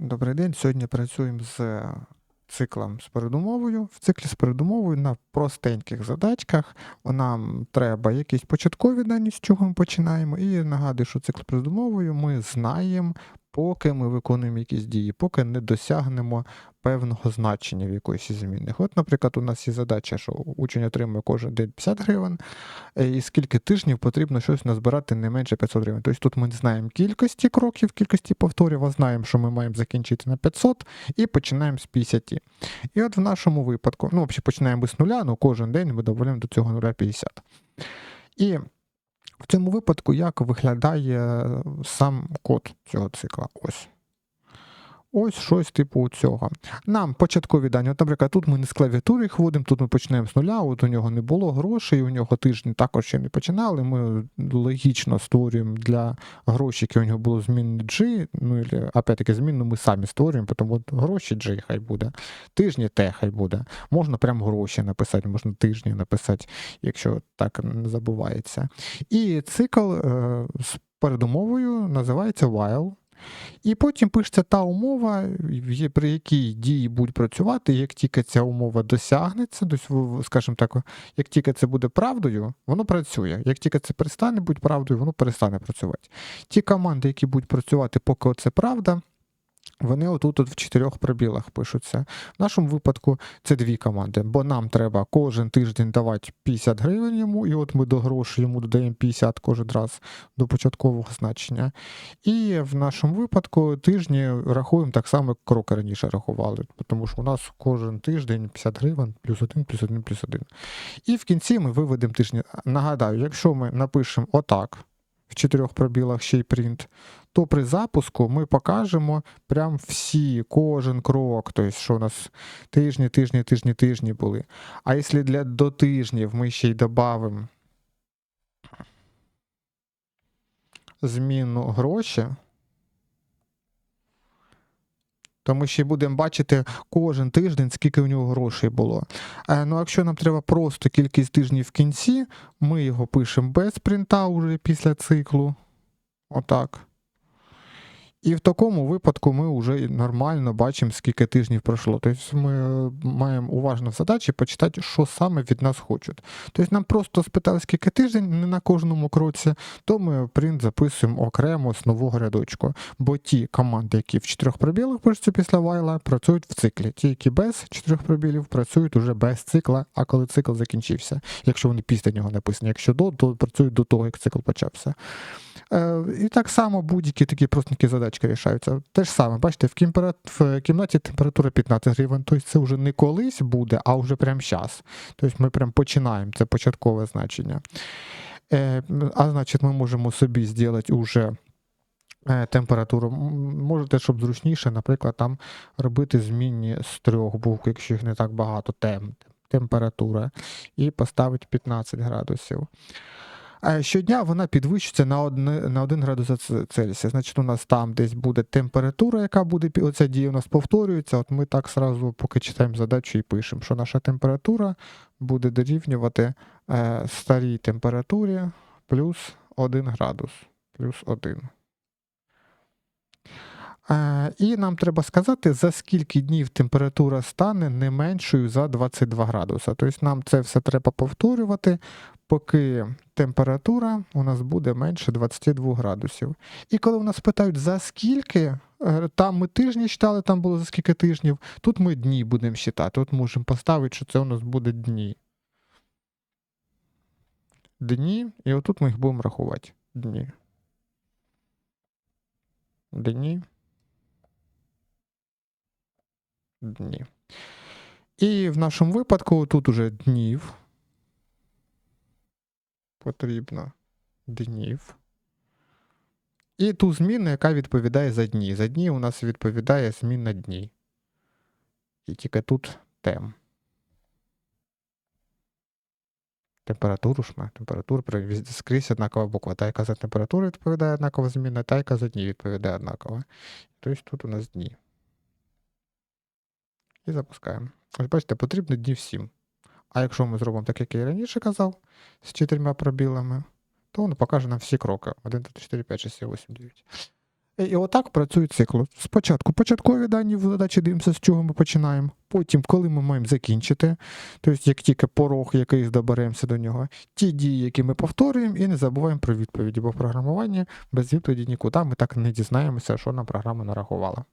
Добрий день. Сьогодні працюємо з циклом з передумовою. В циклі з передумовою на простеньких задачках нам треба якісь початкові дані, з чого ми починаємо. І нагадую, що цикл з передумовою ми знаємо, поки ми виконуємо якісь дії, поки не досягнемо певного значення в якоїсь із змінних. От, наприклад, у нас є задача, що учень отримує кожен день 50 гривень, е, і скільки тижнів потрібно щось назбирати не менше 500 гривень. Тобто тут ми знаємо кількості кроків, кількості повторів, а знаємо, що ми маємо закінчити на 500 і починаємо з 50. І от в нашому випадку, ну, взагалі починаємо з нуля, але кожен день ми доводимо до цього нуля 50. І в цьому випадку як виглядає сам код цього цикла? Ось. Ось щось типу цього. Нам початкові дані. От, наприклад, тут ми не з клавіатури їх вводимо, тут ми починаємо з нуля, от у нього не було грошей, у нього тиждень також ще не починали. Ми логічно створюємо для грошей, які у нього було змінне G, ну і опять-таки змінну ми самі створюємо, тому от гроші G хай буде, тижні T хай буде. Можна прям гроші написати, можна тижні написати, якщо так не забувається. І цикл е, з передумовою називається while. І потім пишеться та умова, при якій дії будуть працювати, як тільки ця умова досягнеться, скажімо так, як тільки це буде правдою, воно працює. Як тільки це перестане бути правдою, воно перестане працювати. Ті команди, які будуть працювати, поки це правда, вони отут от в чотирьох пробілах пишуться. В нашому випадку це дві команди, бо нам треба кожен тиждень давати 50 гривень йому, і от ми до грошей йому додаємо 50 кожен раз до початкового значення. І в нашому випадку тижні рахуємо так само, як кроки раніше рахували, тому що у нас кожен тиждень 50 гривень, плюс один, плюс один, плюс один. І в кінці ми виведемо тижні. Нагадаю, якщо ми напишемо отак. В чотирьох пробілах ще й принт, то при запуску ми покажемо прям всі, кожен крок, тобто, що у нас тижні, тижні, тижні, тижні були. А якщо для до тижнів ми ще й додамо зміну гроші, то ми ще будемо бачити кожен тиждень, скільки у нього грошей було. Е, ну, якщо нам треба просто кількість тижнів в кінці, ми його пишемо без принта уже після циклу. Отак. І в такому випадку ми вже нормально бачимо, скільки тижнів пройшло. Тобто ми е, маємо уважно в задачі почитати, що саме від нас хочуть. Тобто нам просто спитали, скільки тиждень не на кожному кроці, то ми принт записуємо окремо з нового рядочку. Бо ті команди, які в чотирьох пробілах пишуться після вайла, працюють в циклі. Ті, які без чотирьох пробілів, працюють уже без цикла, а коли цикл закінчився. Якщо вони після нього написані, якщо до, то працюють до того, як цикл почався. Е, і так само будь-які такі простенькі задачки рішаються. Те ж саме, бачите, в, кімпера... в кімнаті температура 15 гривень, тобто це вже не колись буде, а вже прямо зараз. Тобто ми прям починаємо, це початкове значення. Е, а значить, ми можемо собі зробити уже е, температуру. Можете, щоб зручніше, наприклад, там робити змінні з трьох букв, якщо їх не так багато, тем, температура, і поставити 15 градусів. Щодня вона підвищується на 1, на 1 градус Цельсія. Значить, у нас там десь буде температура, яка буде, оця дія у нас повторюється. От ми так сразу, поки читаємо задачу і пишемо, що наша температура буде дорівнювати е, старій температурі плюс 1 градус. Плюс 1. Е, і нам треба сказати, за скільки днів температура стане не меншою за 22 градуса. Тобто нам це все треба повторювати, поки температура у нас буде менше 22 градусів. І коли у нас питають, за скільки, е, там ми тижні читали, там було за скільки тижнів, тут ми дні будемо читати. От можемо поставити, що це у нас буде дні. Дні, і отут ми їх будемо рахувати. Дні. Дні. Дні. І в нашому випадку тут уже днів. Потрібно днів. І ту зміну, яка відповідає за дні. За дні у нас відповідає зміна дні. І тільки тут тем. Температуру ж ми. Температуру скрізь однакова буква. Та, яка за температуру відповідає однакова зміна, та, яка за дні відповідає однакова. Тобто тут у нас дні. І запускаємо. Ось бачите, потрібно днів 7. А якщо ми зробимо так, як я і раніше казав, з чотирма пробілами, то воно покаже нам всі кроки. 1, 2, 3, 4, 5, 6, 7, 8, 9. І, отак працює цикл. Спочатку початкові дані в задачі дивимося, з чого ми починаємо. Потім, коли ми маємо закінчити, тобто як тільки порог якийсь доберемося до нього, ті дії, які ми повторюємо, і не забуваємо про відповіді, бо в програмуванні без відповіді нікуди ми так не дізнаємося, що нам програма нарахувала.